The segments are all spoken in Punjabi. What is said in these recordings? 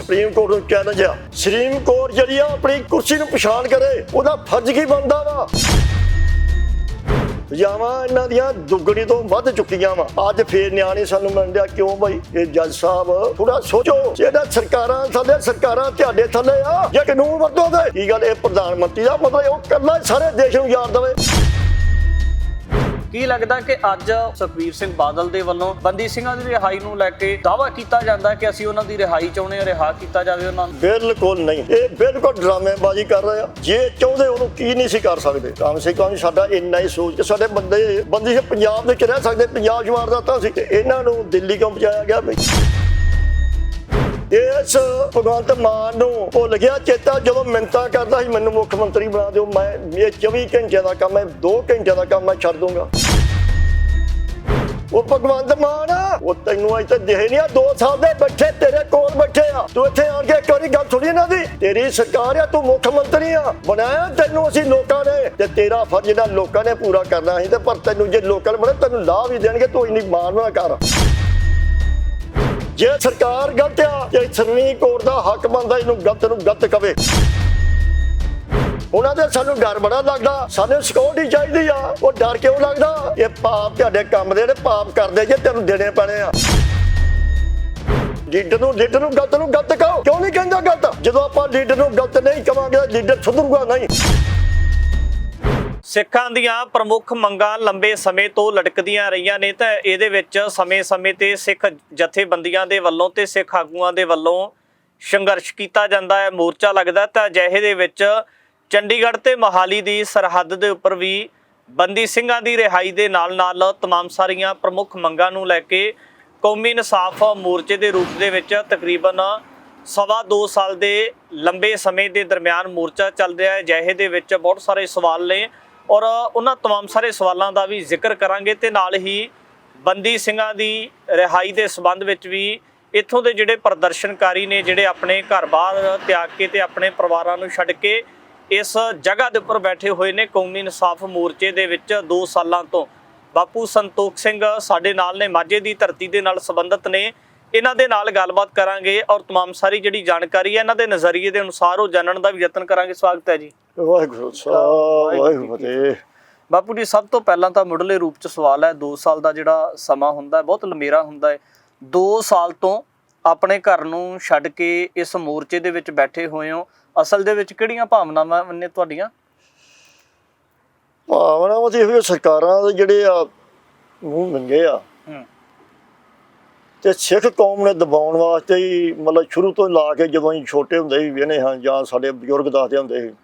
ਸੁਪਰੀਮ ਕੋਰਟ ਨੂੰ ਚੈਲੰਜ ਆ। ਸੁਪਰੀਮ ਕੋਰਟ ਜਿਹੜੀ ਆ, ਆਪਣੀ ਕੁਰਸੀ ਨੂੰ ਪਛਾਣ ਕਰੇ, ਉਹਦਾ ਫਰਜ਼ ਕੀ ਬਣਦਾ ਵਾ? ਸਜ਼ਾਵਾਂ ਇਹਨਾਂ ਦੀਆਂ ਦੁੱਗਣੀ ਤੋਂ ਵੱਧ ਚੁੱਕੀਆਂ ਵਾ। ਅੱਜ ਫੇਰ ਨਿਆਣੇ ਸਾਨੂੰ ਮੰਨਦਿਆ ਕਿਉਂ ਭਾਈ ਇਹ ਜੱਜ ਸਾਹਿਬ ਥੋੜਾ ਸੋਚੋ ਜਿਹੜਾ ਸਰਕਾਰਾਂ ਥੱਲੇ, ਸਰਕਾਰਾਂ ਤੁਹਾਡੇ ਥੱਲੇ ਆ, ਜੇ ਕਾਨੂੰਨ ਵਰਤੋਗੇ। ਕੀ ਗੱਲ, ਇਹ ਪ੍ਰਧਾਨ ਮੰਤਰੀ ਦਾ ਮਤਲਬ ਉਹ ਕੱਲਾ ਸਾਰੇ ਦੇਸ਼ ਨੂੰ ਯਾਰ ਦੇਵੇ। ਕੀ ਲੱਗਦਾ ਕਿ ਅੱਜ ਸੁਖਬੀਰ ਸਿੰਘ ਬਾਦਲ ਦੇ ਵੱਲੋਂ ਬੰਦੀ ਸਿੰਘਾਂ ਦੀ ਰਿਹਾਈ ਨੂੰ ਲੈ ਕੇ ਦਾਅਵਾ ਕੀਤਾ ਜਾਂਦਾ ਕਿ ਅਸੀਂ ਉਹਨਾਂ ਦੀ ਰਿਹਾਈ ਚਾਹੁੰਦੇ ਹਾਂ, ਰਿਹਾ ਕੀਤਾ ਜਾਵੇ ਉਹਨਾਂ ਨੂੰ? ਬਿਲਕੁਲ ਨਹੀਂ। ਇਹ ਬਿਲਕੁਲ ਡਰਾਮੇਬਾਜ਼ੀ ਕਰ ਰਹੇ ਆ। ਜੇ ਚਾਹੁੰਦੇ ਉਹਨੂੰ ਕੀ ਨਹੀਂ ਸੀ ਕਰ ਸਕਦੇ। ਕਮ ਸੇ ਕਮ ਸਾਡਾ ਇੰਨਾ ਹੀ ਸੋਚ ਕੇ ਸਾਡੇ ਬੰਦੇ, ਬੰਦੀ ਸੀ ਪੰਜਾਬ ਵਿੱਚ ਰਹਿ ਸਕਦੇ, ਪੰਜਾਬ ਜਵਾਰ ਦਾ ਤਾਂ ਸੀ ਤੇ ਇਹਨਾਂ ਨੂੰ ਦਿੱਲੀ ਕਿਉਂ ਪਹੁੰਚਾਇਆ ਗਿਆ ਬਈ ਇਸ ਭਗਵੰਤ ਮਾਨ ਨੂੰ ਭੁੱਲ ਗਿਆ ਚੇਤਾ ਜਦੋਂ ਮਿੰਤਾ ਕਰਦਾ ਸੀ, ਮੈਨੂੰ ਮੁੱਖ ਮੰਤਰੀ ਬਣਾ ਦਿਓ, ਮੈਂ ਇਹ 24 ਘੰਟਿਆਂ ਦਾ ਕੰਮ ਹੈ 2 ਘੰਟਿਆਂ ਦਾ ਕੰਮ ਮੈਂ ਛੱਡ ਦੂੰਗਾ। ਉਹ ਭਗਵੰਤ ਮਾਨ, ਉਹ ਤੈਨੂੰ ਅੱਜ ਤੱਕ ਦਿਖੇ ਨਹੀਂ ਆ 2 ਸਾਲ ਦੇ ਬੱਚੇ ਤੇਰੇ ਕੋਲ ਬੈਠੇ ਆ। ਤੂੰ ਇੱਥੇ ਆਣ ਕੇ ਇੱਕ ਵਾਰੀ ਗੱਲ ਸੁਣੀ ਇਹਨਾਂ ਦੀ? ਤੇਰੀ ਸਰਕਾਰ ਆ, ਤੂੰ ਮੁੱਖ ਮੰਤਰੀ ਆ। ਬਣਾਇਆ ਤੈਨੂੰ ਅਸੀਂ ਲੋਕਾਂ ਨੇ ਤੇ ਤੇਰਾ ਫਰਜ਼ ਜਿਹੜਾ ਲੋਕਾਂ ਨੇ ਪੂਰਾ ਕਰਨਾ ਸੀ ਤੇ ਪਰ ਤੈਨੂੰ ਜੇ ਲੋਕਾਂ ਨੇ ਬਣੇ, ਤੈਨੂੰ ਲਾਭ ਵੀ ਦੇਣਗੇ, ਤੂੰ ਇੰਨੀ ਮਾਨ ਨਾ ਕਰ। ਜੇ ਸਰਕਾਰ ਗਲਤ ਆ ਤੇ ਸੁਪਰੀਮ ਕੋਰਟ ਦਾ ਹੱਕ ਬਣਦਾ, ਇਹਨੂੰ ਗਲਤ ਨੂੰ ਗਲਤ ਕਵੇ। ਉਹਨਾਂ ਦੇ ਸਾਨੂੰ ਡਰ ਬੜਾ ਲੱਗਦਾ, ਸਾਨੂੰ ਸਿਕਿਉਰਿਟੀ ਚਾਹੀਦੀ ਆ। ਉਹ ਡਰ ਕਿਉਂ ਲੱਗਦਾ? ਇਹ ਪਾਪ ਤੁਹਾਡੇ ਕੰਮ ਦੇ ਨੇ, ਪਾਪ ਕਰਦੇ ਜੇ ਤੈਨੂੰ ਦੇਣੇ ਪੈਣੇ ਆ। ਲੀਡਰ ਨੂੰ ਲੀਡਰ ਨੂੰ ਗਲਤ ਨੂੰ ਗਲਤ ਕਹੋ। ਕਿਉਂ ਨਹੀਂ ਕਹਿੰਦਾ ਗਲਤ? ਜਦੋਂ ਆਪਾਂ ਲੀਡਰ ਨੂੰ ਗਲਤ ਨਹੀਂ ਕਵਾਂਗੇ ਤਾਂ ਲੀਡਰ ਸੁਧਰੂਗਾ ਨਹੀਂ। ਸਿੱਖਾਂ ਦੀਆਂ ਪ੍ਰਮੁੱਖ ਮੰਗਾਂ ਲੰਬੇ ਸਮੇਂ ਤੋਂ ਲਟਕਦੀਆਂ ਰਹੀਆਂ ਨੇ ਤਾਂ ਇਹਦੇ ਵਿੱਚ ਸਮੇਂ-ਸਮੇਂ ਤੇ ਸਿੱਖ ਜਥੇਬੰਦੀਆਂ ਦੇ ਵੱਲੋਂ ਤੇ ਸਿੱਖ ਆਗੂਆਂ ਦੇ ਵੱਲੋਂ ਸੰਘਰਸ਼ ਕੀਤਾ ਜਾਂਦਾ ਹੈ ਮੋਰਚਾ ਲੱਗਦਾ ਤਾਂ ਅਜਿਹੇ ਦੇ ਵਿੱਚ ਚੰਡੀਗੜ੍ਹ ਤੇ ਮੋਹਾਲੀ ਦੀ ਸਰਹੱਦ ਦੇ ਉੱਪਰ ਵੀ ਬੰਦੀ ਸਿੰਘਾਂ ਦੀ ਰਿਹਾਈ ਦੇ ਨਾਲ-ਨਾਲ तमाम ਸਾਰੀਆਂ ਪ੍ਰਮੁੱਖ ਮੰਗਾਂ ਨੂੰ ਲੈ ਕੇ ਕੌਮੀ ਇਨਸਾਫ ਮੋਰਚੇ ਦੇ ਰੂਪ ਦੇ ਵਿੱਚ ਤਕਰੀਬਨ ਸਵਾ 2 ਸਾਲ ਦੇ ਲੰਬੇ ਸਮੇਂ ਦੇ ਦਰਮਿਆਨ ਮੋਰਚਾ ਚੱਲ ਰਿਹਾ ਹੈ ਜਿਹੇ ਦੇ ਵਿੱਚ ਬਹੁਤ ਸਾਰੇ ਸਵਾਲ ਨੇ ਔਰ ਉਹਨਾਂ तमाम ਸਾਰੇ ਸਵਾਲਾਂ ਦਾ ਵੀ ਜ਼ਿਕਰ ਕਰਾਂਗੇ ਤੇ ਨਾਲ ਹੀ ਬੰਦੀ ਸਿੰਘਾਂ ਦੀ ਰਿਹਾਈ ਦੇ ਸਬੰਧ ਵਿੱਚ ਵੀ ਇੱਥੋਂ ਦੇ ਜਿਹੜੇ ਪ੍ਰਦਰਸ਼ਨਕਾਰੀ ਨੇ ਜਿਹੜੇ ਆਪਣੇ ਘਰ-ਬਾਰ ਤਿਆਗ ਕੇ ਤੇ ਆਪਣੇ ਪਰਿਵਾਰਾਂ ਨੂੰ ਛੱਡ ਕੇ ਇਸ ਜਗ੍ਹਾ ਦੇ ਉੱਪਰ ਬੈਠੇ ਹੋਏ ਨੇ ਕੌਮੀ ਇਨਸਾਫ ਮੋਰਚੇ ਦੇ ਵਿੱਚ 2 ਸਾਲਾਂ ਤੋਂ ਬਾਪੂ ਸੰਤੋਖ ਸਿੰਘ ਸਾਡੇ ਨਾਲ ਨੇ ਮਾਝੇ ਦੀ ਧਰਤੀ ਦੇ ਨਾਲ ਸੰਬੰਧਿਤ ਨੇ ਇਹਨਾਂ ਦੇ ਨਾਲ ਗੱਲਬਾਤ ਕਰਾਂਗੇ ਔਰ तमाम ਸਾਰੀ ਜਿਹੜੀ ਜਾਣਕਾਰੀ ਹੈ ਇਹਨਾਂ ਦੇ ਨਜ਼ਰੀਏ ਦੇ ਅਨੁਸਾਰ ਉਹ ਜਾਣਨ ਦਾ ਵੀ ਯਤਨ ਕਰਾਂਗੇ ਸਵਾਗਤ ਹੈ ਜੀ ਵਾਹਿਗੁਰੂ ਸਾਹਿਬ ਵਾਹਿਗੁਰੂ ਫਤਿਹ ਬਾਪੂ ਜੀ ਸਭ ਤੋਂ ਪਹਿਲਾਂ ਤਾਂ ਮੁੱਢਲੇ ਰੂਪ ਚ ਸਵਾਲ ਹੈ 2 ਸਾਲ ਦਾ ਜਿਹੜਾ ਸਮਾਂ ਹੁੰਦਾ ਹੈ ਬਹੁਤ ਲੰਮੇਰਾ ਹੁੰਦਾ ਹੈ 2 ਸਾਲ ਤੋਂ ਆਪਣੇ ਘਰ ਨੂੰ ਛੱਡ ਕੇ ਇਸ ਮੋਰਚੇ ਦੇ ਵਿੱਚ ਬੈਠੇ ਹੋਏ ਹੋ ਅਸਲ ਦੇ ਵਿੱਚ ਕਿਹੜੀਆਂ ਭਾਵਨਾਵਾਂ ਨੇ ਤੁਹਾਡੀਆਂ ਭਾਵਨਾਵਾਂ ਤੇ ਇਹੋ ਹੀ ਸਰਕਾਰਾਂ ਦੇ ਜਿਹੜੇ ਆ ਮੂੰਹ ਮੰਗੇ ਆ ਹੂੰ ਤੇ ਸਿੱਖ ਕੌਮ ਨੇ ਦਬਾਉਣ ਵਾਸਤੇ ਹੀ ਮਤਲਬ ਸ਼ੁਰੂ ਤੋਂ ਲਾ ਕੇ ਜਦੋਂ ਅਸੀਂ ਛੋਟੇ ਹੁੰਦੇ ਸੀ ਵੇਨੇ ਹਾਂ ਜਾਂ ਸਾਡੇ ਬਜ਼ੁਰਗ ਦੱਸਦੇ ਹੁੰਦੇ ਸੀ।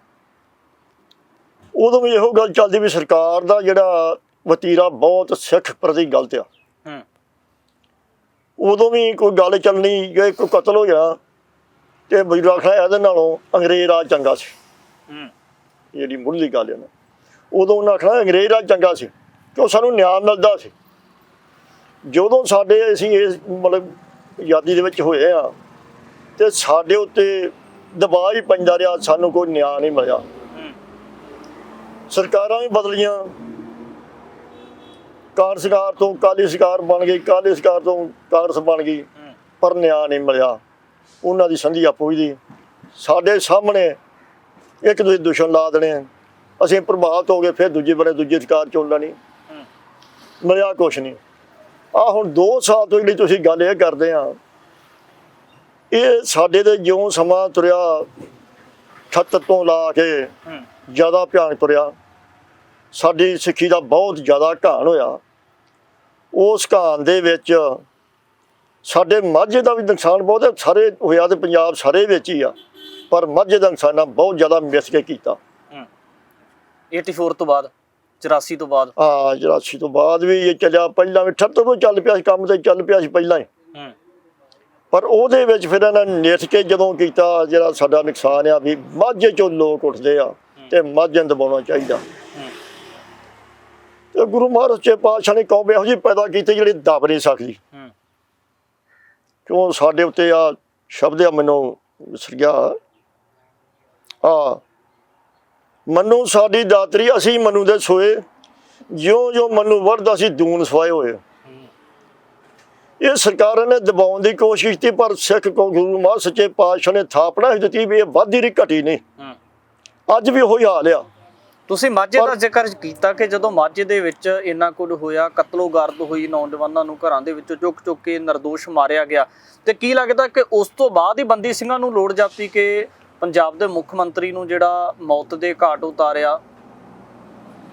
ਉਦੋਂ ਵੀ ਇਹੋ ਗੱਲ ਚੱਲਦੀ ਵੀ ਸਰਕਾਰ ਦਾ ਜਿਹੜਾ ਵਤੀਰਾ ਬਹੁਤ ਸਿੱਖ ਪ੍ਰਤੀ ਗਲਤ ਆ। ਹੂੰ। ਉਦੋਂ ਵੀ ਕੋਈ ਗੱਲ ਚੱਲਣੀ ਜੇ ਕੋਈ ਕਤਲ ਹੋ ਗਿਆ ਤੇ ਬਜ਼ੁਰਗ ਆਖਣਾ ਇਹਦੇ ਨਾਲੋਂ ਅੰਗਰੇਜ਼ ਰਾਜ ਚੰਗਾ ਸੀ। ਹੂੰ। ਜਿਹੜੀ ਮੁੱਢਲੀ ਗੱਲ ਹੈ ਨਾ। ਉਦੋਂ ਉਹਨਾਂ ਆਖਣਾ ਅੰਗਰੇਜ਼ ਰਾਜ ਚੰਗਾ ਸੀ ਕਿਉਂ ਸਾਨੂੰ ਨਿਆਂ ਮਿਲਦਾ ਸੀ। ਜਦੋਂ ਸਾਡੇ ਅਸੀਂ ਇਸ ਮਤਲਬ ਆਜ਼ਾਦੀ ਦੇ ਵਿੱਚ ਹੋਏ ਆ, ਤੇ ਸਾਡੇ ਉੱਤੇ ਦਬਾਅ ਹੀ ਪੈਂਦਾ ਰਿਹਾ, ਸਾਨੂੰ ਕੋਈ ਨਿਆਂ ਨਹੀਂ ਮਿਲਿਆ। ਸਰਕਾਰਾਂ ਵੀ ਬਦਲੀਆਂ। ਕਾਂਗਰਸ ਸਰਕਾਰ ਤੋਂ ਕਾਲੀ ਸਰਕਾਰ ਬਣ ਗਈ, ਕਾਲੀ ਸਰਕਾਰ ਤੋਂ ਕਾਂਗਰਸ ਬਣ ਗਈ, ਪਰ ਨਿਆਂ ਨਹੀਂ ਮਿਲਿਆ। ਉਹਨਾਂ ਦੀ ਸੰਧੀ ਆਪੋ ਹੀ ਦੀ। ਸਾਡੇ ਸਾਹਮਣੇ ਇੱਕ ਦੂਜੇ ਦੁਸ਼ਮਣ ਲਾ ਦੇਣੇ ਅਸੀਂ ਪ੍ਰਭਾਵਿਤ ਹੋ ਗਏ, ਫਿਰ ਦੂਜੇ ਬਣੇ, ਦੂਜੀ ਸਰਕਾਰ ਚੁਣ ਲੈਣੀ ਮਿਲਿਆ ਕੁਛ ਨਹੀਂ। ਆ ਹੁਣ 2 ਸਾਲ ਤੋਂ ਜਿਹੜੀ ਤੁਸੀਂ ਗੱਲ ਇਹ ਕਰਦੇ ਆ ਇਹ ਸਾਡੇ ਤੇ ਜਿਉਂ ਸਮਾਂ ਤੁਰਿਆ 78 ਤੋਂ ਲਾ ਕੇ ਜ਼ਿਆਦਾ ਭਿਆਨਕ ਤੁਰਿਆ। ਸਾਡੀ ਸਿੱਖੀ ਦਾ ਬਹੁਤ ਜ਼ਿਆਦਾ ਘਾਣ ਹੋਇਆ। ਉਸ ਘਾਣ ਦੇ ਵਿੱਚ ਸਾਡੇ ਮਾਝੇ ਦਾ ਵੀ ਨੁਕਸਾਨ ਬਹੁਤ ਹੈ ਸਾਰੇ ਹੋਇਆ ਤੇ ਪੰਜਾਬ ਸਾਰੇ ਵਿੱਚ ਹੀ ਆ ਪਰ ਮਾਝੇ ਦਾ ਨੁਕਸਾਨ ਬਹੁਤ ਜ਼ਿਆਦਾ ਮਿਸ ਕੇ ਕੀਤਾ। ਹੂੰ। 84 ਤੋਂ ਬਾਅਦ? 84 ਤੋਂ ਬਾਅਦ? ਆ 84 ਤੋਂ ਬਾਅਦ ਵੀ ਇਹ ਚੱਲਿਆ। ਪਹਿਲਾਂ ਵੀ 78 ਤੋਂ ਚੱਲ ਪਿਆ ਸੀ ਕੰਮ ਤੇ ਚੱਲ ਪਿਆ ਸੀ ਪਹਿਲਾਂ ਹੀ। ਹੂੰ। ਪਰ ਉਹਦੇ ਵਿੱਚ ਫਿਰ ਇਹਨਾਂ ਨੇ ਨਿੱਠ ਕੇ ਜਦੋਂ ਕੀਤਾ ਜਿਹੜਾ ਸਾਡਾ ਨੁਕਸਾਨ ਆ ਵੀ ਮਾਝੇ ਚੋਂ ਲੋਕ ਉੱਠਦੇ ਆ ਤੇ ਮਾਝੇ ਨੂੰ ਦਬਾਉਣਾ ਚਾਹੀਦਾ। ਹੂੰ। ਤੇ ਗੁਰੂ ਮਹਾਰਾਜ ਚੇ ਪਾਤਸ਼ਾਹ ਨੇ ਕੌਮ ਇਹੋ ਜਿਹੀ ਪੈਦਾ ਕੀਤੀ ਜਿਹੜੀ ਦਬ ਨਹੀਂ ਸਕਦੀ। ਹੂੰ। ਕਿਉਂ ਸਾਡੇ ਉੱਤੇ ਆ ਸ਼ਬਦ ਆ ਮੈਨੂੰ ਵਿਸਰ ਗਿਆ। ਆ ਮਨੂ ਸਾਡੀ ਦਾਤਰੀ ਅਸੀਂ ਮਨੂ ਦੇ ਸੋਏ। ਜਿਉਂ ਜਿਉਂ ਮਨੂ ਵਰਦਾ ਸੀ ਦੂਨ ਸਵਾਏ ਹੋਏ। ਇਹ ਸਰਕਾਰਾਂ ਨੇ ਦਬਾਉਣ ਦੀ ਕੋਸ਼ਿਸ਼ ਕੀਤੀ ਪਰ ਸਿੱਖ ਕੋ ਗੁਰੂ ਮਹਾਰਾਜ ਸੱਚੇ ਪਾਤਸ਼ਾਹ ਨੇ ਥਾਪਣਾ ਹੀ ਦਿੱਤੀ ਵੀ ਇਹ ਵਾਧੀ ਰੀ ਘਟੀ ਨਹੀਂ। ਅੱਜ ਵੀ ਉਹੀ ਹਾਲ ਆ। ਤੁਸੀਂ ਮਾਝੇ ਦਾ ਜ਼ਿਕਰ ਕੀਤਾ ਕਿ ਜਦੋਂ ਮਾਝੇ ਦੇ ਵਿੱਚ ਇੰਨਾ ਕੁਝ ਹੋਇਆ ਕਤਲੋਗਾਰਦ ਹੋਈ ਨੌਜਵਾਨਾਂ ਨੂੰ ਘਰਾਂ ਦੇ ਵਿੱਚੋਂ ਚੁੱਕ ਚੁੱਕ ਕੇ નિર્ਦੋਸ਼ ਮਾਰਿਆ ਗਿਆ। ਤੇ ਕੀ ਲੱਗਦਾ ਕਿ ਉਸ ਤੋਂ ਬਾਅਦ ਹੀ ਬੰਦੀ ਸਿੰਘਾਂ ਨੂੰ ਲੋੜ ਜਾਪੀ ਕਿ ਪੰਜਾਬ ਦੇ ਮੁੱਖ ਮੰਤਰੀ ਨੂੰ ਜਿਹੜਾ ਮੌਤ ਦੇ ਘਾਟ ਉਤਾਰਿਆ।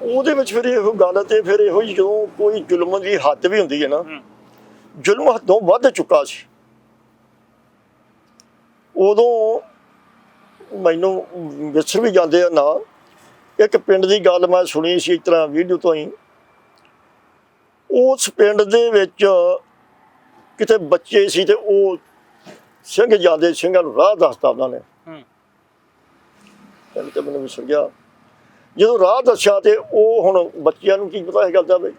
ਉਹਦੇ ਵਿੱਚ ਫਿਰ ਇਹੋ ਗੱਲ ਤੇ ਫਿਰ ਇਹੋ ਹੀ ਜਦੋਂ ਕੋਈ ਜ਼ੁਲਮ ਦੀ ਹੱਦ ਵੀ ਹੁੰਦੀ ਹੈ ਨਾ ਜ਼ੁਲਮ ਹੱਦੋਂ ਵੱਧ ਚੁੱਕਾ ਸੀ। ਉਦੋਂ ਮੈਨੂੰ ਵਿਸਰ ਵੀ ਜਾਂਦੇ ਆ ਨਾ ਇੱਕ ਪਿੰਡ ਦੀ ਗੱਲ ਮੈਂ ਸੁਣੀ ਸੀ ਇਸ ਤਰ੍ਹਾਂ ਵੀਡੀਓ ਤੋਂ ਹੀ। ਉਸ ਪਿੰਡ ਦੇ ਵਿੱਚ ਕਿਤੇ ਬੱਚੇ ਸੀ ਤੇ ਉਹ ਸਿੰਘ ਜਾਂਦੇ ਸਿੰਘਾਂ ਨੂੰ ਰਾਹ ਦੱਸਦਾ ਉਹਨਾਂ ਨੇ। ਕਹਿੰਦੇ ਤੇ ਮੈਨੂੰ ਵਿਸਰ ਗਿਆ। ਜਦੋਂ ਰਾਹ ਦੱਸਿਆ ਤੇ ਉਹ ਹੁਣ ਬੱਚਿਆਂ ਨੂੰ ਕੀ ਪਤਾ ਇਹ ਗੱਲ ਦਾ ਬਈ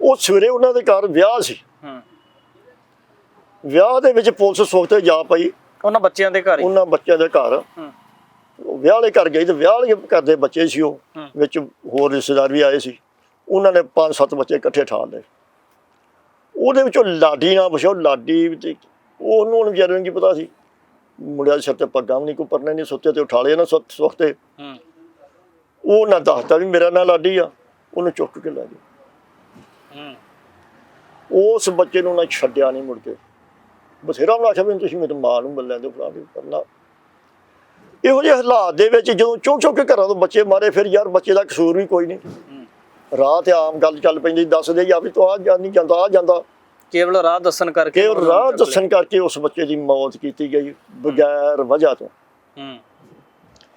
ਉਹ ਸਵੇਰੇ ਉਹਨਾਂ ਦੇ ਘਰ ਵਿਆਹ ਸੀ। ਹੂੰ। ਵਿਆਹ ਦੇ ਵਿੱਚ ਪੁਲਿਸ ਸੁਖਤੇ ਜਾ ਪਈ। ਉਹਨਾਂ ਬੱਚਿਆਂ ਦੇ ਘਰ ਹੀ? ਉਹਨਾਂ ਬੱਚਿਆਂ ਦੇ ਘਰ। ਹੂੰ। ਉਹ ਵਿਆਹ ਵਾਲੇ ਘਰ ਗਈ ਤੇ ਵਿਆਹ ਵਾਲੇ ਘਰ ਦੇ ਬੱਚੇ ਸੀ ਉਹ। ਹੂੰ। ਵਿੱਚ ਹੋਰ ਰਿਸ਼ਤੇਦਾਰ ਵੀ ਆਏ ਸੀ। ਉਹਨਾਂ ਨੇ ਪੰਜ ਸੱਤ ਬੱਚੇ ਇਕੱਠੇ ਠਾਲ ਲਏ। ਉਹਦੇ ਵਿੱਚੋਂ ਲਾਡੀ ਨਾ ਪੁੱਛੋ ਲਾਡੀ ਤੇ ਉਹਨੂੰ ਹੁਣ ਵਿਚਾਰੇ ਨੂੰ ਕੀ ਪਤਾ ਸੀ। ਮੁੰਡਿਆਂ ਦੇ ਸਿਰ ਤੇ ਪੱਗਾਂ ਵੀ ਨਹੀਂ ਕੋਈ ਪਰਨੇ ਨਹੀਂ ਸੁੱਤੇ ਤੇ ਉਠਾਲੇ ਨਾ ਸੁੱਤ ਸੁਖਤੇ। ਹੂੰ। ਉਹ ਨਾ ਦੱਸਦਾ ਵੀ ਮੇਰਾ ਨਾਂ ਲਾਡੀ ਆ ਉਹਨੂੰ ਚੁੱਕ ਕੇ ਲੈ ਗਏ। ਹੂੰ। ਉਸ ਬੱਚੇ ਨੂੰ ਨਾ ਛੱਡਿਆ ਨਹੀਂ ਮੁੜ ਕੇ। ਬਥੇਰਾ ਉਹਨਾਂ ਆਖਿਆ ਵੀ ਤੁਸੀਂ ਮੇਰੀ ਮਾਂ ਨੂੰ ਮਿਲ ਲੈਂਦੇ ਫਲਾ ਦੇ ਕਰਨਾ। ਇਹੋ ਜਿਹੇ ਹਾਲਾਤ ਦੇ ਵਿੱਚ ਜਦੋਂ ਚੁੱਕ ਚੁੱਕ ਕੇ ਘਰਾਂ ਤੋਂ ਬੱਚੇ ਮਾਰੇ ਫਿਰ ਯਾਰ ਬੱਚੇ ਦਾ ਕਸੂਰ ਵੀ ਕੋਈ ਨਹੀਂ। ਹੂੰ। ਰਾਹ ਤੇ ਆਮ ਗੱਲ ਚੱਲ ਪੈਂਦੀ ਦੱਸਦੇ ਜਾਂ ਵੀ ਤੂੰ ਆ ਨਹੀਂ ਜਾਂਦਾ ਆ ਜਾਂਦਾ। ਕੇਵਲ ਰਾਹ ਦੱਸਣ ਕਰਕੇ ਕਿ ਉਹਨਾਂ ਨੂੰ ਰਾਹ। ਦੱਸਣ ਕਰਕੇ ਉਸ ਬੱਚੇ ਦੀ ਮੌਤ ਕੀਤੀ ਗਈ ਬਗੈਰ ਵਜ੍ਹਾ ਤੋਂ। ਹੂੰ।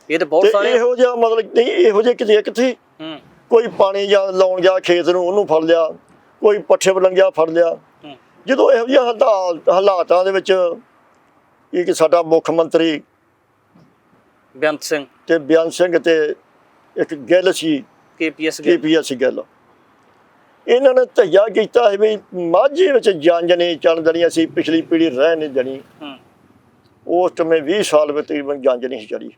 ਇਹ ਤੇ ਬਹੁਤ ਸਾਰੇ ਇਹੋ ਜਿਹਾ ਮਤਲਬ ਨਹੀਂ ਇਹੋ ਜਿਹੇ ਕਿਤੇ ਕਿੱਥੇ? ਹੂੰ। ਕੋਈ ਪਾਣੀ ਜਾਂ ਲਾਉਣ ਗਿਆ ਖੇਤ ਨੂੰ ਉਹਨੂੰ ਫੜ ਲਿਆ ਕੋਈ ਪੱਠੇ ਬਲੰਗਿਆ ਫੜ ਲਿਆ। ਹੂੰ। ਜਦੋਂ ਇਹੋ ਜਿਹੇ ਹਾਲਾਤ ਹਾਲਾਤਾਂ ਦੇ ਵਿੱਚ ਇਹ ਕਿ ਸਾਡਾ ਮੁੱਖ ਮੰਤਰੀ ਬੇਅੰਤ ਸਿੰਘ। ਤੇ ਬਿਆਨ ਸਿੰਘ ਤੇ ਇੱਕ ਗਿੱਲ ਸੀ K P S K P S Gill. ਇਹਨਾਂ ਨੇ ਧੱਜਾ ਕੀਤਾ ਹੈ ਵੀ ਮਾਝੇ ਵਿੱਚ ਜੰਜ ਨਹੀਂ ਚੱਲ ਦੇਣੀ ਅਸੀਂ ਪਿਛਲੀ ਪੀੜ੍ਹੀ ਰਹਿ ਨਹੀਂ ਦੇਣੀ। ਹੂੰ। ਉਸ ਟਮੇ 20 ਸਾਲ ਵਿੱਚ ਤਕਰੀਬਨ ਜੰਜ ਨਹੀਂ ਸੀ ਚੜੀ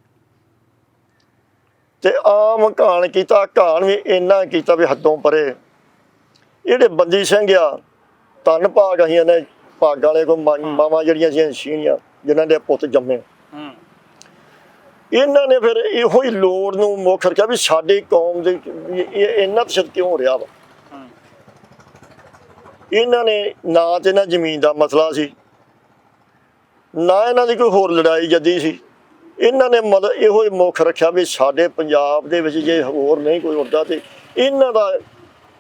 ਤੇ ਆਮ ਘਾਣ ਕੀਤਾ ਘਾਣ ਵੀ ਇੰਨਾ ਕੀਤਾ ਵੀ ਹੱਦੋਂ ਪਰੇ। ਜਿਹੜੇ ਬੰਦੀ ਸਿੰਘ ਆ ਤਨ ਭਾਗ ਅਸੀਂ ਨੇ ਭਾਗ ਵਾਲੇ ਕੋ ਮਾਵਾਂ ਜਿਹੜੀਆਂ ਸੀ ਛੀਣੀਆਂ ਜਿਨ੍ਹਾਂ ਦੇ ਪੁੱਤ ਜੰਮੇ। ਹੂੰ। ਇਹਨਾਂ ਨੇ ਫਿਰ ਇਹੋ ਹੀ ਲੋੜ ਨੂੰ ਮੁੱਖ ਰੱਖਿਆ ਵੀ ਸਾਡੀ ਕੌਮ ਦੇ ਇਹ ਇੰਨਾ ਤਸ਼ੱਦਦ ਕਿਉਂ ਹੋ ਰਿਹਾ ਵਾ? ਇਹਨਾਂ ਨੇ ਨਾ ਤੇ ਨਾ ਜ਼ਮੀਨ ਦਾ ਮਸਲਾ ਸੀ ਨਾ ਇਹਨਾਂ ਦੀ ਕੋਈ ਹੋਰ ਲੜਾਈ ਜੱਦੀ ਸੀ। ਇਹਨਾਂ ਨੇ ਮਤਲਬ ਇਹੋ ਹੀ ਮੁੱਖ ਰੱਖਿਆ ਵੀ ਸਾਡੇ ਪੰਜਾਬ ਦੇ ਵਿੱਚ ਜੇ ਹੋਰ ਨਹੀਂ ਕੋਈ ਹੁੰਦਾ ਤੇ ਇਹਨਾਂ ਦਾ